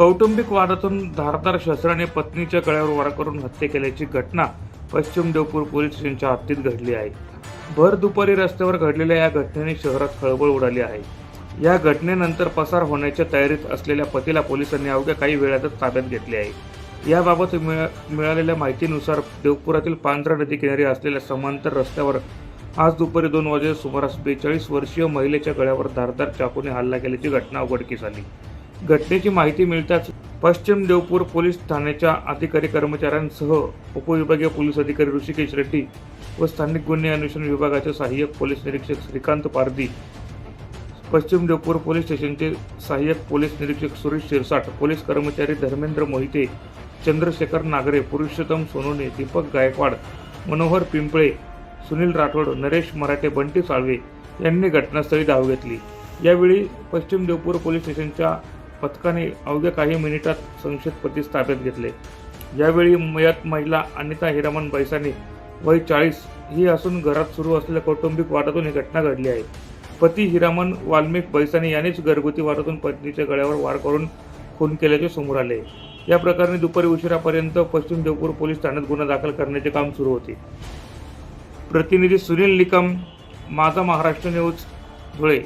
कौटुंबिक वादातून धारदार शस्त्राने पत्नीच्या गळ्यावर वार करून हत्या केल्याची घटना पश्चिम देवपूर पोलीस स्टेशनच्या हद्दीत घडली आहे. भर दुपारी रस्त्यावर घडलेल्या या घटनेने शहरात खळबळ उडाली आहे. या घटनेनंतर पसार होण्याच्या तयारीत असलेल्या पतीला पोलिसांनी अवघ्या काही वेळातच ताब्यात घेतले आहे. याबाबत मिळा मिळालेल्या माहितीनुसार देवपुरातील पांढरा नदी किनारी असलेल्या समांतर रस्त्यावर आज दुपारी दोन वाजे सुमारास बेचाळीस वर्षीय महिलेच्या गळ्यावर धारदार चाकूने हल्ला केल्याची घटना उघडकीस आली. घटनेची माहिती मिळताच पश्चिम देवपूर पोलीस ठाण्याच्या अधिकारी कर्मचाऱ्यांसह उपविभागीय पोलीस अधिकारी ऋषिकेश रेड्डी व स्थानिक गुन्हे अन्वेषण विभागाचे सहाय्यक पोलीस निरीक्षक श्रीकांत पारदी पश्चिम देवपूर पोलीस स्टेशनचे सहाय्यक पोलीस निरीक्षक सुरेश शिरसाट पोलीस कर्मचारी धर्मेंद्र मोहिते चंद्रशेखर नागरे पुरुषोत्तम सोनोने दीपक गायकवाड मनोहर पिंपळे सुनील राठोड नरेश मराठे बंटी साळवे यांनी घटनास्थळी धाव घेतली. यावेळी पश्चिम देवपूर पोलीस स्टेशनच्या पथकाने अवघ्या काही मिनिटात संशयित ताब्यात घेतले. यावेळी मयत महिला अनिता हिरामन बैसाने वय चाळीस ही असून घरात सुरू असलेल्या कौटुंबिक वादातून ही घटना घडली आहे. पती हिरामन वाल्मिक बैसाने यांनीच घरगुती वादातून पत्नीच्या गळ्यावर वार करून खून केल्याचे समोर आले. या प्रकरणी दुपारी उशिरापर्यंत पश्चिम देवपूर पोलीस ठाण्यात गुन्हा दाखल करण्याचे काम सुरू होते. प्रतिनिधी सुनील निकम माझा महाराष्ट्र न्यूज धुळे.